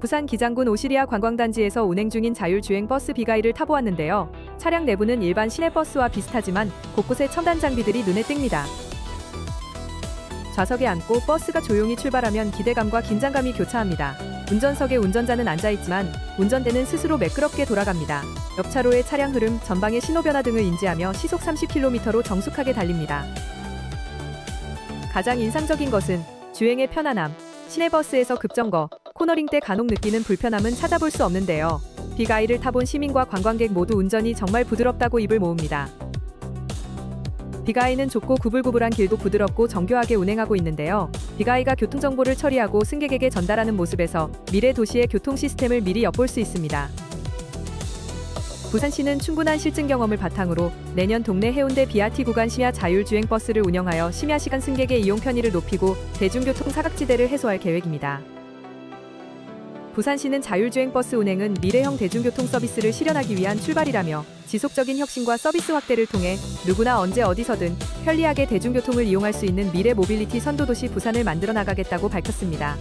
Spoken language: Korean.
부산 기장군 오시리아 관광단지에서 운행 중인 자율주행 버스 비가이를 타보았는데요. 차량 내부는 일반 시내버스와 비슷하지만 곳곳에 첨단 장비들이 눈에 띕니다. 좌석에 앉고 버스가 조용히 출발하면 기대감과 긴장감이 교차합니다. 운전석에 운전자는 앉아있지만 운전대는 스스로 매끄럽게 돌아갑니다. 옆차로의 차량 흐름, 전방의 신호 변화 등을 인지하며 시속 30km로 정숙하게 달립니다. 가장 인상적인 것은 주행의 편안함. 시내버스에서 급정거, 코너링 때 간혹 느끼는 불편함은 찾아볼 수 없는데요. 비가이를 타본 시민과 관광객 모두 운전이 정말 부드럽다고 입을 모읍니다. 비가이는 좁고 구불구불한 길도 부드럽고 정교하게 운행하고 있는데요. 비가이가 교통정보를 처리하고 승객에게 전달하는 모습에서 미래 도시의 교통 시스템을 미리 엿볼 수 있습니다. 부산시는 충분한 실증 경험을 바탕으로 내년 동네 해운대 BRT 구간 심야 자율주행 버스를 운영하여 심야 시간 승객의 이용 편의를 높이고 대중교통 사각지대를 해소할 계획입니다. 부산시는 자율주행 버스 운행은 미래형 대중교통 서비스를 실현하기 위한 출발이라며 지속적인 혁신과 서비스 확대를 통해 누구나 언제 어디서든 편리하게 대중교통을 이용할 수 있는 미래 모빌리티 선도도시 부산을 만들어 나가겠다고 밝혔습니다.